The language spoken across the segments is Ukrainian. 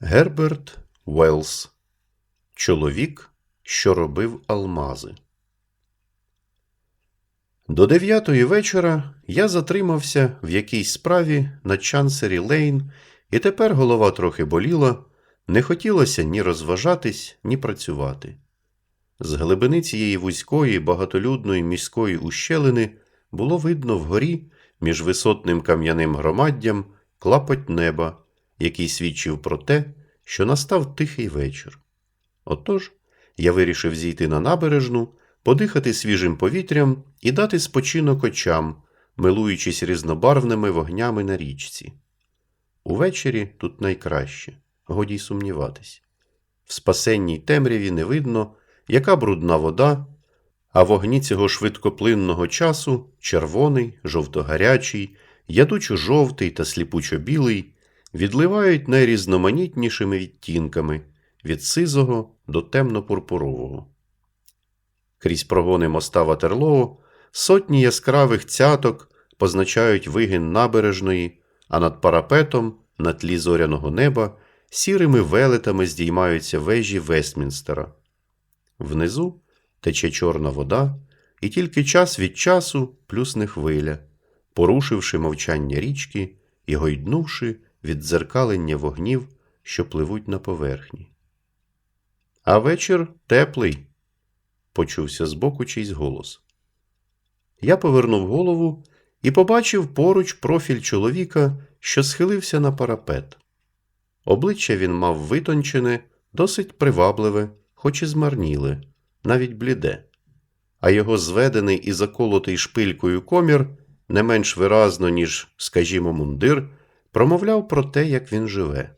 Герберт Уеллс Чоловік, що робив алмази. До дев'ятої вечора я затримався в якійсь справі на Чансері Лейн, і тепер голова трохи боліла, не хотілося ні розважатись, ні працювати. З глибини цієї вузької, багатолюдної міської ущелини було видно вгорі між висотним кам'яним громаддям клапоть неба, який свідчив про те, що настав тихий вечір. Отож, я вирішив зійти на набережну, подихати свіжим повітрям і дати спочинок очам, милуючись різнобарвними вогнями на річці. Увечері тут найкраще, годі сумніватись. В спасенній темряві не видно, яка брудна вода, а вогні цього швидкоплинного часу червоний, жовтогарячий, ядучо-жовтий та сліпучо-білий відливають найрізноманітнішими відтінками від сизого до темно-пурпурового. Крізь прогони моста Ватерлоо сотні яскравих цяток позначають вигин набережної, а над парапетом, на тлі зоряного неба, сірими велетами здіймаються вежі Вестмінстера. Внизу тече чорна вода, і тільки час від часу плюсне хвиля, порушивши мовчання річки і гойднувши від дзеркалення вогнів, що пливуть на поверхні. А вечір теплий, почувся збоку чийсь голос. Я повернув голову і побачив поруч профіль чоловіка, що схилився на парапет. Обличчя він мав витончене, досить привабливе, хоч і змарніле, навіть бліде, а його зведений і заколотий шпилькою комір не менш виразно, ніж, скажімо, мундир, промовляв про те, як він живе.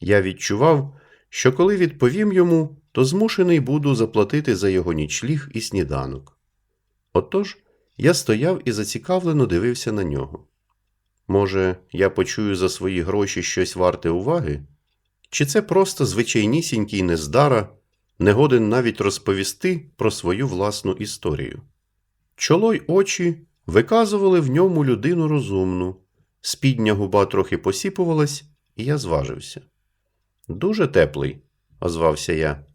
Я відчував, що коли відповім йому, то змушений буду заплатити за його нічліг і сніданок. Отож, я стояв і зацікавлено дивився на нього. Може, я почую за свої гроші щось варте уваги? Чи це просто звичайнісінький нездара, не годен навіть розповісти про свою власну історію? Чоло й очі виказували в ньому людину розумну, спідня губа трохи посіпувалась, і я зважився. Дуже теплий, озвався я.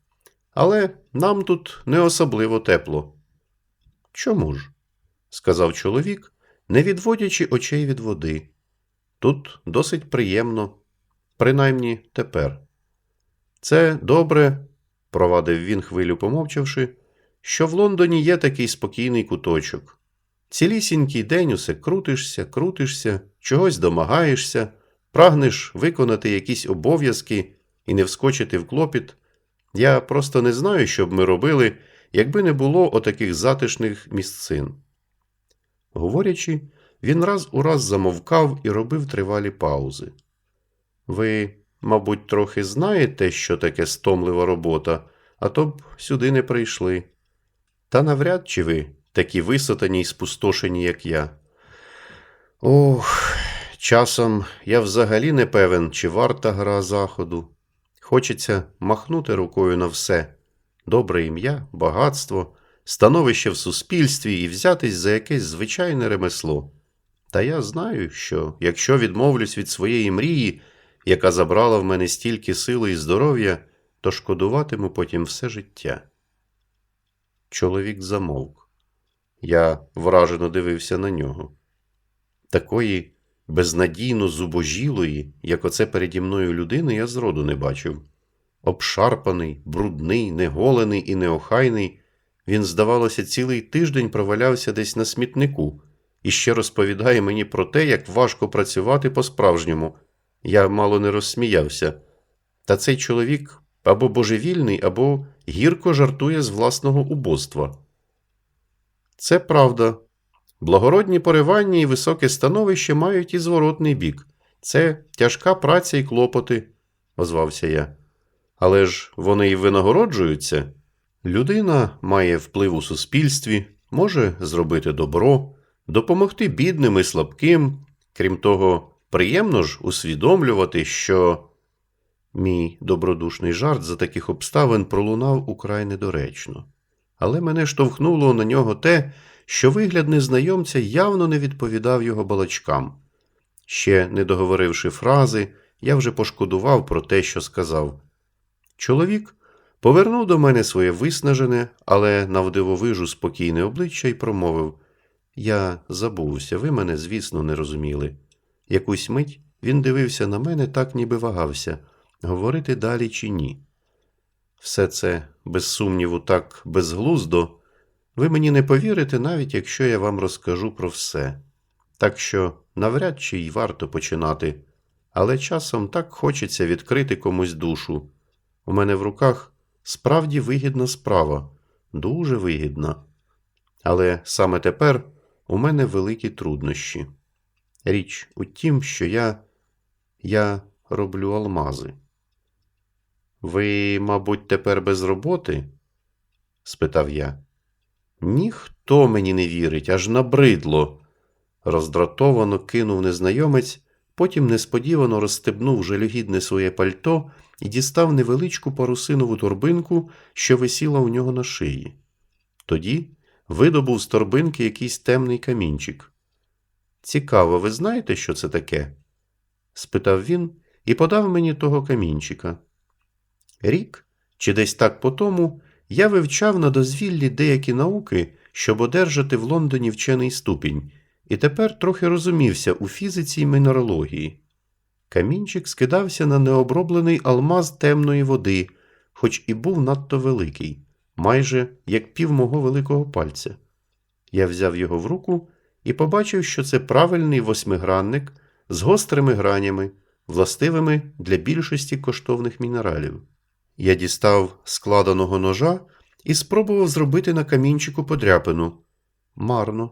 Але нам тут не особливо тепло. Чому ж? сказав чоловік, не відводячи очей від води. Тут досить приємно, принаймні тепер. Це добре, провадив він хвилю помовчавши, що в Лондоні є такий спокійний куточок. Цілісінький день усе крутишся, крутишся, чогось домагаєшся, прагнеш виконати якісь обов'язки і не вскочити в клопіт. Я просто не знаю, що б ми робили, якби не було отаких затишних місцин. Говорячи, він раз у раз замовкав і робив тривалі паузи. Ви, мабуть, трохи знаєте, що таке стомлива робота, а то б сюди не прийшли. Та навряд чи ви такі висотані й спустошені, як я. Ох, часом я взагалі не певен, чи варта гра заходу. Хочеться махнути рукою на все добре ім'я, багатство, становище в суспільстві і взятись за якесь звичайне ремесло. Та я знаю, що якщо відмовлюсь від своєї мрії, яка забрала в мене стільки сили і здоров'я, то шкодуватиму потім все життя. Чоловік замовк. Я вражено дивився на нього. Такої безнадійно зубожілої, як оце переді мною людини, я зроду не бачив. Обшарпаний, брудний, неголений і неохайний, він, здавалося, цілий тиждень провалявся десь на смітнику і ще розповідає мені про те, як важко працювати по-справжньому. Я мало не розсміявся. Та цей чоловік або божевільний, або гірко жартує з власного убоства. Це правда. Благородні поривання і високе становище мають і зворотний бік. Це тяжка праця і клопоти, озвався я. Але ж вони й винагороджуються. Людина має вплив у суспільстві, може зробити добро, допомогти бідним і слабким. Крім того, приємно ж усвідомлювати, що. Мій добродушний жарт за таких обставин пролунав украй недоречно, але мене штовхнуло на нього те, що вигляд незнайомця явно не відповідав його балачкам. Ще не договоривши фрази, я вже пошкодував про те, що сказав. Чоловік повернув до мене своє виснажене, але навдивовижу спокійне обличчя і промовив Я забувся, ви мене, звісно, не розуміли. Якусь мить він дивився на мене, так ніби вагався, говорити далі чи ні. Все це, без сумніву, так безглуздо. Ви мені не повірите, навіть якщо я вам розкажу про все. Так що навряд чи й варто починати, але часом так хочеться відкрити комусь душу. У мене в руках справді вигідна справа, дуже вигідна. Але саме тепер у мене великі труднощі. Річ у тім, що я. я роблю алмази. Ви, мабуть, тепер без роботи? спитав я. Ніхто мені не вірить, аж набридло. Роздратовано кинув незнайомець, потім несподівано розстебнув жалюгідне своє пальто і дістав невеличку парусинову торбинку, що висіла у нього на шиї. Тоді видобув з торбинки якийсь темний камінчик. Цікаво, ви знаєте, що це таке? спитав він і подав мені того камінчика. Рік, чи десь так по тому, я вивчав на дозвіллі деякі науки, щоб одержати в Лондоні вчений ступінь, і тепер трохи розумівся у фізиці й мінералогії. Камінчик скидався на необроблений алмаз темної води, хоч і був надто великий, майже як пів мого великого пальця. Я взяв його в руку і побачив, що це правильний восьмигранник з гострими гранями, властивими для більшості коштовних мінералів. Я дістав складеного ножа і спробував зробити на камінчику подряпину. Марно.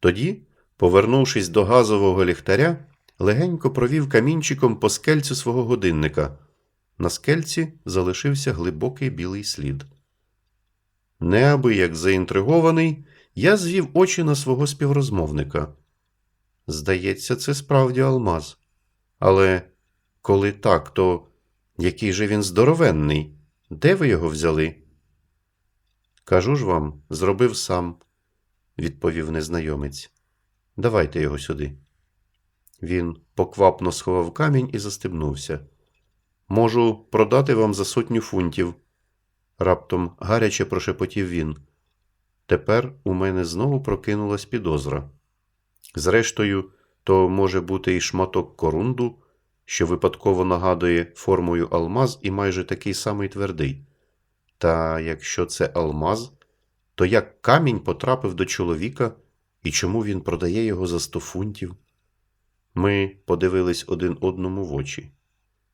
Тоді, повернувшись до газового ліхтаря, легенько провів камінчиком по скельцю свого годинника. На скельці залишився глибокий білий слід. Неабияк заінтригований, я звів очі на свого співрозмовника. Здається, це справді алмаз. Але коли так, то який же він здоровенний? Де ви його взяли? Кажу ж вам, зробив сам, відповів незнайомець. Давайте його сюди. Він поквапно сховав камінь і застебнувся. Можу продати вам за сотню фунтів. Раптом гаряче прошепотів він. Тепер у мене знову прокинулась підозра. Зрештою, то може бути і шматок корунду, що випадково нагадує формою алмаз і майже такий самий твердий. Та якщо це алмаз, то як камінь потрапив до чоловіка і чому він продає його за сто фунтів? Ми подивились один одному в очі.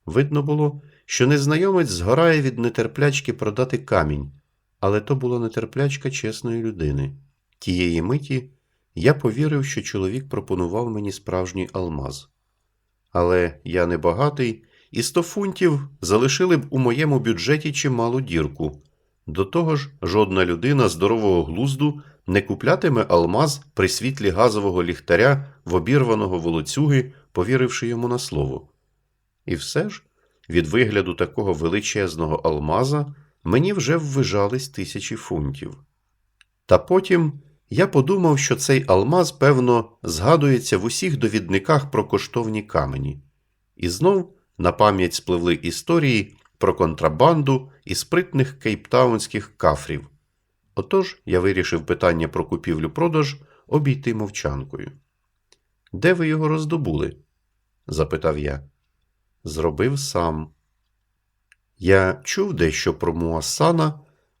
Видно було, що незнайомець згорає від нетерплячки продати камінь, але то була нетерплячка чесної людини. Тієї миті я повірив, що чоловік пропонував мені справжній алмаз. Але я не багатий, і сто фунтів залишили б у моєму бюджеті чималу дірку. До того ж, жодна людина здорового глузду не куплятиме алмаз при світлі газового ліхтаря в обірваного волоцюги, повіривши йому на слово. І все ж, від вигляду такого величезного алмаза мені вже ввижались тисячі фунтів. Та потім я подумав, що цей алмаз, певно, згадується в усіх довідниках про коштовні камені. І знов на пам'ять спливли історії про контрабанду і спритних кейптаунських кафрів. Отож я вирішив питання про купівлю-продаж обійти мовчанкою. Де ви його роздобули? запитав я. Зробив сам. Я чув дещо про Муасана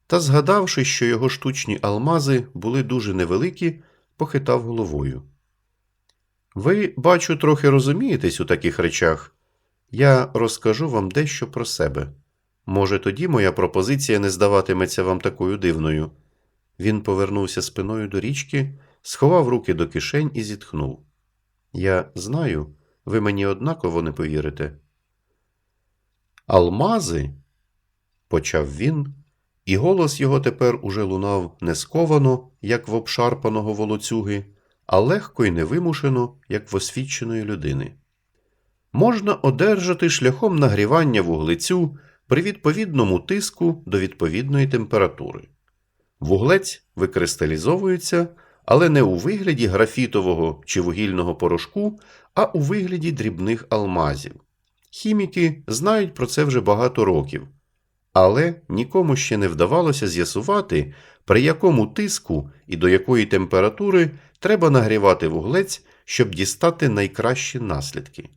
та, згадавши, що його штучні алмази були дуже невеликі, похитав головою. Ви, бачу, трохи розумієтесь у таких речах. Я розкажу вам дещо про себе. Може, тоді моя пропозиція не здаватиметься вам такою дивною. Він повернувся спиною до річки, сховав руки до кишень і зітхнув. Я знаю, ви мені однаково не повірите. Алмази, почав він, і голос його тепер уже лунав не сковано, як в обшарпаного волоцюги, а легко й невимушено, як в освіченої людини. Можна одержати шляхом нагрівання вуглецю при відповідному тиску до відповідної температури. Вуглець викристалізовується, але не у вигляді графітового чи вугільного порошку, а у вигляді дрібних алмазів. Хіміки знають про це вже багато років, але нікому ще не вдавалося з'ясувати, при якому тиску і до якої температури треба нагрівати вуглець, щоб дістати найкращі наслідки.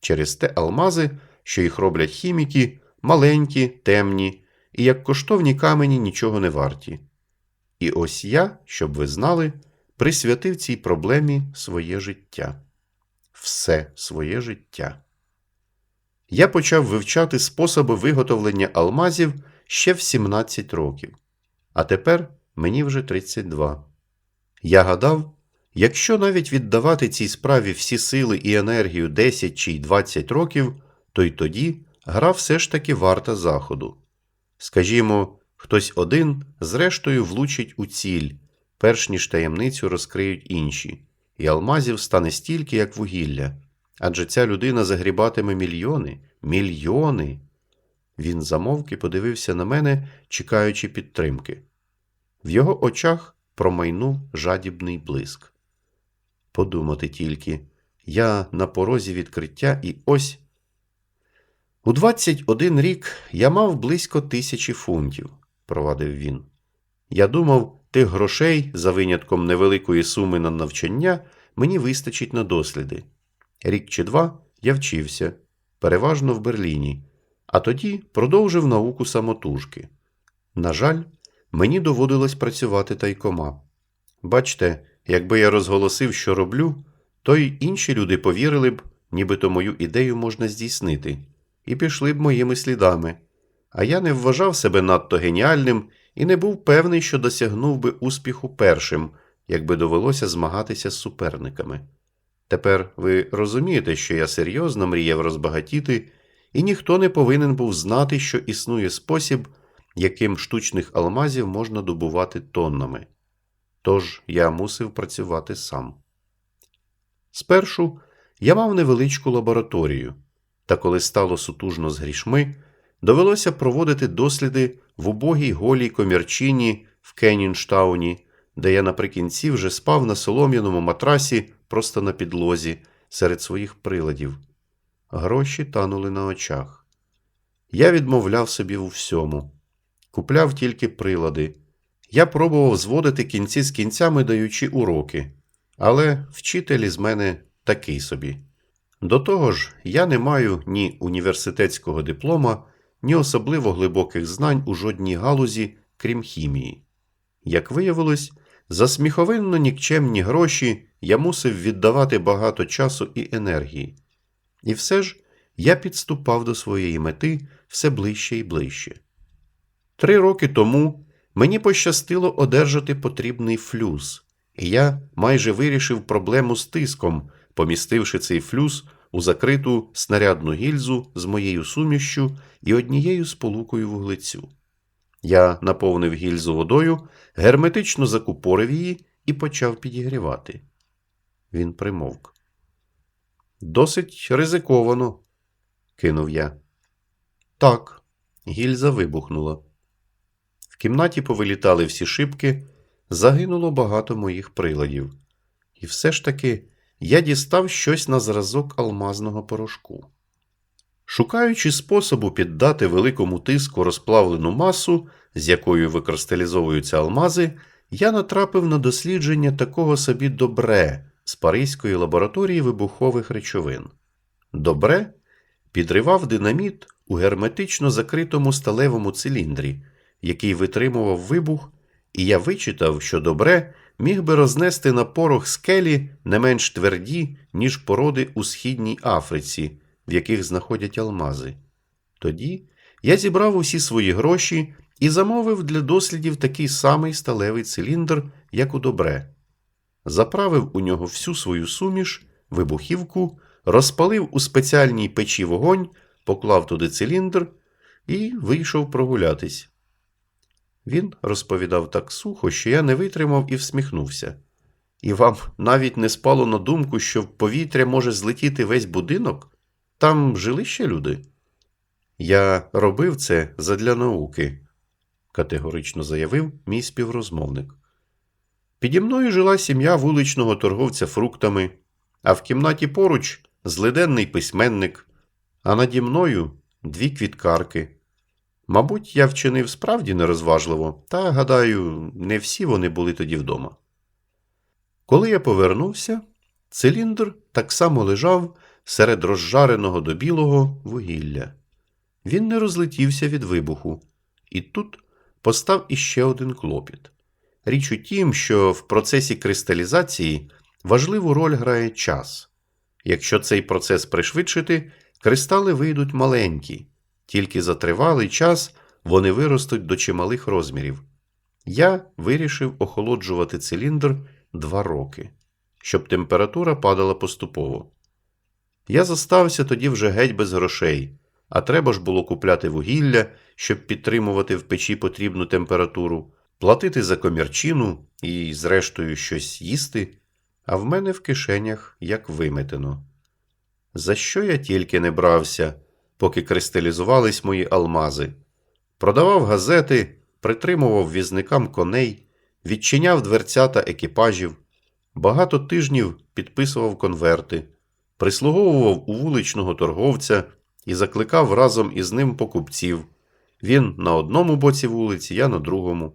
Через те алмази, що їх роблять хіміки, маленькі, темні і як коштовні камені нічого не варті. І ось я, щоб ви знали, присвятив цій проблемі своє життя. Все своє життя. Я почав вивчати способи виготовлення алмазів ще в 17 років, а тепер мені вже 32. Я гадав, якщо навіть віддавати цій справі всі сили і енергію 10 чи й 20 років, то й тоді гра все ж таки варта заходу. Скажімо, хтось один зрештою влучить у ціль, перш ніж таємницю розкриють інші, і алмазів стане стільки, як вугілля. Адже ця людина загрібатиме мільйони, мільйони. Він замовк і подивився на мене, чекаючи підтримки. В його очах промайнув жадібний блиск. Подумати тільки, я на порозі відкриття і ось. У 21 рік я мав близько тисячі фунтів, провадив він. Я думав, тих грошей, за винятком невеликої суми на навчання, мені вистачить на досліди. Рік чи два я вчився, переважно в Берліні, а тоді продовжив науку самотужки. На жаль, мені доводилось працювати тайкома. Бачте, якби я розголосив, що роблю, то й інші люди повірили б, нібито мою ідею можна здійснити, і пішли б моїми слідами. А я не вважав себе надто геніальним і не був певний, що досягнув би успіху першим, якби довелося змагатися з суперниками. Тепер ви розумієте, що я серйозно мріяв розбагатіти, і ніхто не повинен був знати, що існує спосіб, яким штучних алмазів можна добувати тоннами. Тож я мусив працювати сам. Спершу я мав невеличку лабораторію, та коли стало сутужно з грішми, довелося проводити досліди в убогій голій комірчині в Кенінштауні, де я наприкінці вже спав на солом'яному матрасі просто на підлозі серед своїх приладів. Гроші танули на очах. Я відмовляв собі у всьому, купляв тільки прилади. Я пробував зводити кінці з кінцями, даючи уроки, але вчитель із мене такий собі. До того ж, я не маю ні університетського диплома, ні особливо глибоких знань у жодній галузі, крім хімії. Як виявилось, за сміховинно нікчемні гроші я мусив віддавати багато часу і енергії. І все ж я підступав до своєї мети все ближче і ближче. Три роки тому мені пощастило одержати потрібний флюс, і я майже вирішив проблему з тиском, помістивши цей флюс у закриту снарядну гільзу з моєю сумішчю і однією сполукою вуглецю. Я наповнив гільзу водою, герметично закупорив її і почав підігрівати. Він примовк. Досить ризиковано, кинув я. Так, гільза вибухнула. В кімнаті повилітали всі шибки, загинуло багато моїх приладів. І все ж таки я дістав щось на зразок алмазного порошку. Шукаючи способу піддати великому тиску розплавлену масу, з якою викристалізовуються алмази, я натрапив на дослідження такого собі добре з Паризької лабораторії вибухових речовин. Добре підривав динаміт у герметично закритому сталевому циліндрі, який витримував вибух, і я вичитав, що добре міг би рознести на порох скелі не менш тверді, ніж породи у східній Африці, в яких знаходять алмази. Тоді я зібрав усі свої гроші і замовив для дослідів такий самий сталевий циліндр, як у добре. Заправив у нього всю свою суміш, вибухівку, розпалив у спеціальній печі вогонь, поклав туди циліндр і вийшов прогулятись. Він розповідав так сухо, що я не витримав і всміхнувся. І вам навіть не спало на думку, що в повітря може злетіти весь будинок? Там жили ще люди. Я робив це задля науки, категорично заявив мій співрозмовник. Піді мною жила сім'я вуличного торговця фруктами, а в кімнаті поруч злиденний письменник. а наді мною дві квіткарки. Мабуть, я вчинив справді нерозважливо, та, гадаю, не всі вони були тоді вдома. Коли я повернувся, циліндр так само лежав серед розжареного до білого вугілля. Він не розлетівся від вибуху, і тут постав іще один клопіт. Річ у тім, що в процесі кристалізації важливу роль грає час. Якщо цей процес пришвидшити, кристали вийдуть маленькі, тільки за тривалий час вони виростуть до чималих розмірів. Я вирішив охолоджувати циліндр два роки, щоб температура падала поступово. Я зостався тоді вже геть без грошей, а треба ж було купляти вугілля, щоб підтримувати в печі потрібну температуру, платити за комірчину і, зрештою, щось їсти, а в мене в кишенях як виметено. За що я тільки не брався, поки кристалізувались мої алмази. Продавав газети, притримував візникам коней, відчиняв дверцята екіпажів, багато тижнів підписував конверти, прислуговував у вуличного торговця і закликав разом із ним покупців. Він на одному боці вулиці, я на другому.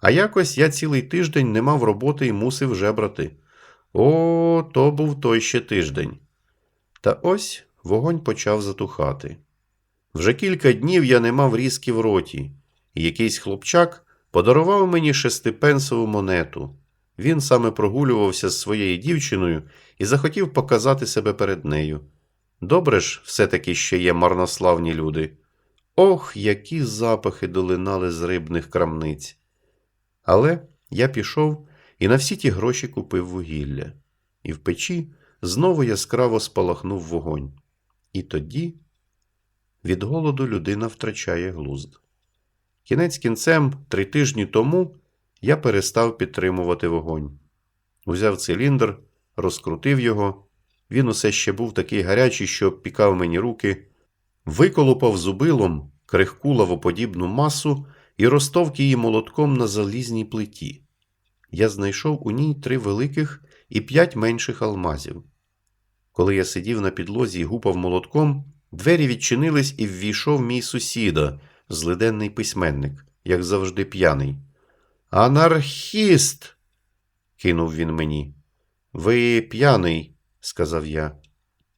А якось я цілий тиждень не мав роботи і мусив жебрати. О, то був той ще тиждень. Та ось вогонь почав затухати. Вже кілька днів я не мав різки в роті, і якийсь хлопчак подарував мені шестипенсову монету. Він саме прогулювався з своєю дівчиною і захотів показати себе перед нею. Добре ж, все-таки ще є марнославні люди. Ох, які запахи долинали з рибних крамниць. Але я пішов і на всі ті гроші купив вугілля, і в печі знову яскраво спалахнув вогонь. І тоді від голоду людина втрачає глузд. Кінець кінцем, три тижні тому, я перестав підтримувати вогонь. Узяв циліндр, розкрутив його. Він усе ще був такий гарячий, що обпікав мені руки, виколупав зубилом крихку лавоподібну масу і розтовк її молотком на залізній плиті. Я знайшов у ній три великих і п'ять менших алмазів. Коли я сидів на підлозі і гупав молотком, двері відчинились і ввійшов мій сусіда, злиденний письменник, як завжди п'яний. Анархіст. кинув він мені. Ви п'яний, сказав я.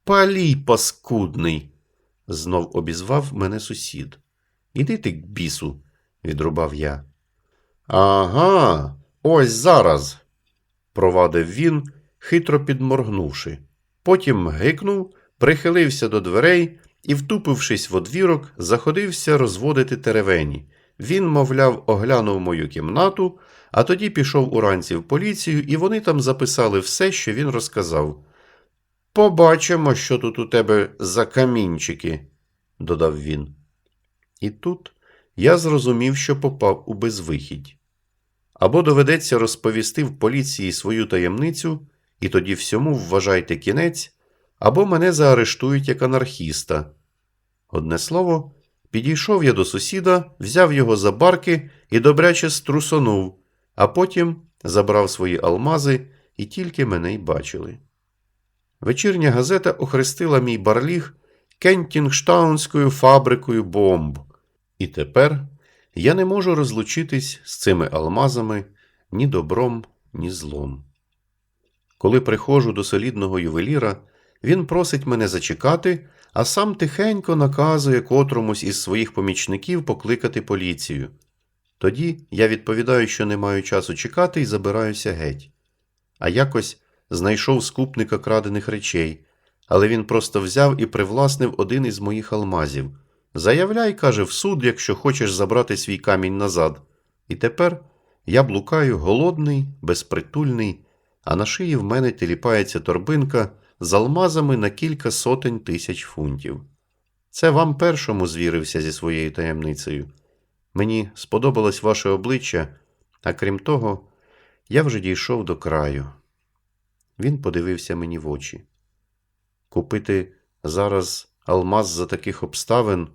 Палій паскудний, знов обізвав мене сусід. Іди ти к бісу, відрубав я. Ага, ось зараз, провадив він, хитро підморгнувши. Потім гикнув, прихилився до дверей і, втупившись в одвірок, заходився розводити теревені. Він, мовляв, оглянув мою кімнату, а тоді пішов уранці в поліцію, і вони там записали все, що він розказав. Побачимо, що тут у тебе за камінчики, додав він. І тут я зрозумів, що попав у безвихідь. Або доведеться розповісти в поліції свою таємницю, і тоді всьому вважайте кінець, або мене заарештують як анархіста. Одне слово, підійшов я до сусіда, взяв його за барки і добряче струсонув, а потім забрав свої алмази і тільки мене й бачили. Вечірня газета охрестила мій барліг Кентінгштаунською фабрикою бомб. І тепер я не можу розлучитись з цими алмазами ні добром, ні злом. Коли приходжу до солідного ювеліра, він просить мене зачекати, а сам тихенько наказує котромусь із своїх помічників покликати поліцію. Тоді я відповідаю, що не маю часу чекати і забираюся геть. А якось знайшов скупника крадених речей, але він просто взяв і привласнив один із моїх алмазів. Заявляй, каже, в суд, якщо хочеш забрати свій камінь назад. І тепер я блукаю голодний, безпритульний, а на шиї в мене теліпається торбинка з алмазами на кілька сотень тисяч фунтів. Це вам першому звірився зі своєю таємницею. Мені сподобалось ваше обличчя, а крім того, я вже дійшов до краю. Він подивився мені в очі. Купити зараз алмаз за таких обставин,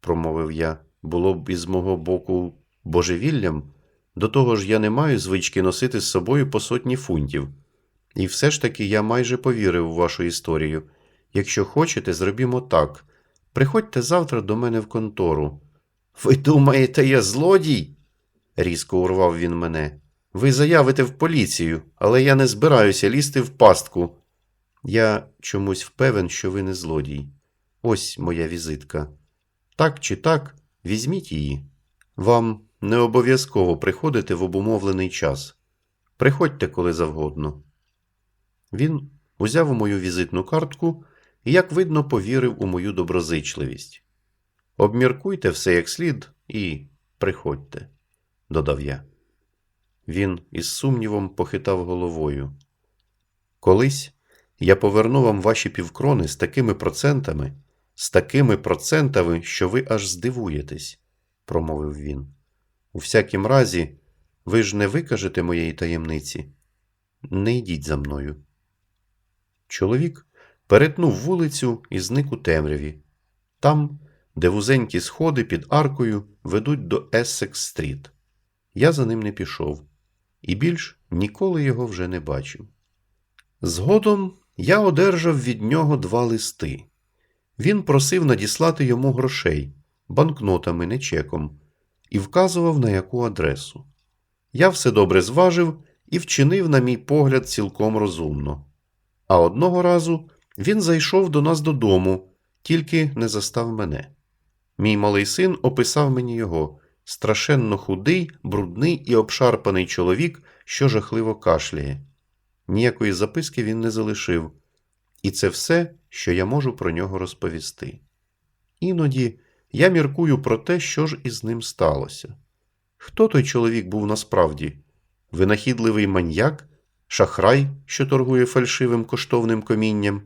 промовив я, було б із мого боку божевіллям. До того ж, я не маю звички носити з собою по сотні фунтів. І все ж таки я майже повірив у вашу історію. Якщо хочете, зробімо так. Приходьте завтра до мене в контору. Ви думаєте, я злодій? різко урвав він мене. Ви заявите в поліцію, але я не збираюся лізти в пастку. Я чомусь впевен, що ви не злодій. Ось моя візитка. Так чи так, візьміть її. Вам не обов'язково приходити в обумовлений час. Приходьте коли завгодно. Він узяв мою візитну картку і, як видно, повірив у мою доброзичливість. Обміркуйте все як слід і приходьте, додав я. Він із сумнівом похитав головою. Колись я поверну вам ваші півкрони з такими процентами, з такими процентами, що ви аж здивуєтесь, промовив він. У всякім разі, ви ж не викажете моєї таємниці. Не йдіть за мною. Чоловік перетнув вулицю і зник у темряві. Там, де вузенькі сходи під аркою ведуть до Ессекс-стріт. Я за ним не пішов і більш ніколи його вже не бачив. Згодом я одержав від нього два листи. Він просив надіслати йому грошей, банкнотами, не чеком, і вказував на яку адресу. Я все добре зважив і вчинив, на мій погляд, цілком розумно. А одного разу він зайшов до нас додому, тільки не застав мене. Мій малий син описав мені його страшенно худий, брудний і обшарпаний чоловік, що жахливо кашляє. Ніякої записки він не залишив, і це все, що я можу про нього розповісти. Іноді я міркую про те, що ж із ним сталося. Хто той чоловік був насправді? Винахідливий маньяк, шахрай, що торгує фальшивим коштовним комінням,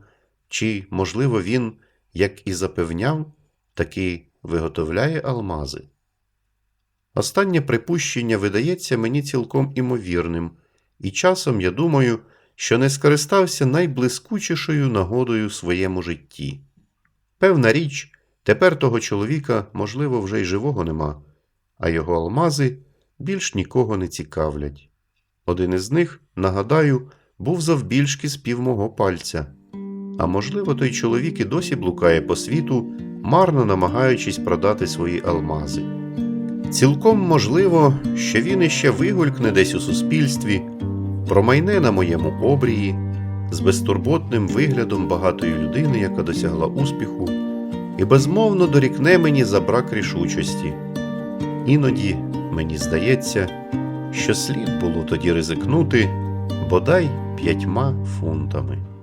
чи, можливо, він, як і запевняв, таки виготовляє алмази? Останнє припущення видається мені цілком імовірним, і часом я думаю, що не скористався найблискучішою нагодою в своєму житті. Певна річ, тепер того чоловіка, можливо, вже й живого нема, а його алмази більш нікого не цікавлять. Один із них, нагадаю, був завбільшки з пів мого пальця. А можливо, той чоловік і досі блукає по світу, марно намагаючись продати свої алмази. Цілком можливо, що він іще вигулькне десь у суспільстві, промайне на моєму обрії, з безтурботним виглядом багатої людини, яка досягла успіху, і безмовно дорікне мені за брак рішучості. Іноді мені здається, що слід було тоді ризикнути бодай п'ятьма фунтами.